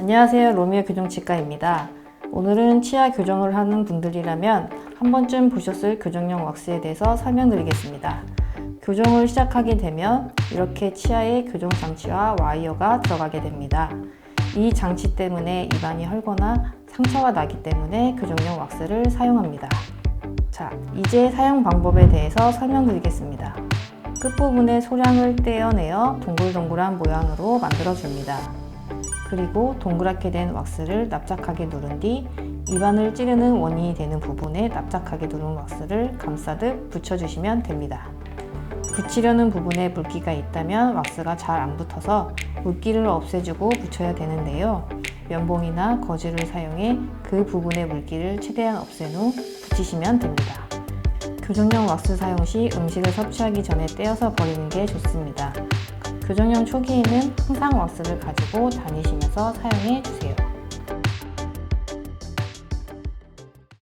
안녕하세요. 로미오 교정치과입니다. 오늘은 치아 교정을 하는 분들이라면 한 번쯤 보셨을 교정용 왁스에 대해서 설명드리겠습니다. 교정을 시작하게 되면 이렇게 치아에 교정 장치와 와이어가 들어가게 됩니다. 이 장치 때문에 입안이 헐거나 상처가 나기 때문에 교정용 왁스를 사용합니다. 자, 이제 사용 방법에 대해서 설명드리겠습니다. 끝부분에 소량을 떼어내어 동글동글한 모양으로 만들어줍니다. 그리고 동그랗게 된 왁스를 납작하게 누른 뒤 입안을 찌르는 원인이 되는 부분에 납작하게 누른 왁스를 감싸듯 붙여주시면 됩니다. 붙이려는 부분에 물기가 있다면 왁스가 잘 안 붙어서 물기를 없애주고 붙여야 되는데요. 면봉이나 거즈를 사용해 그 부분의 물기를 최대한 없앤 후 붙이시면 됩니다. 교정용 왁스 사용 시 음식을 섭취하기 전에 떼어서 버리는 게 좋습니다. 교정용 초기에는 항상 왁스를 가지고 다니시면서 사용해 주세요.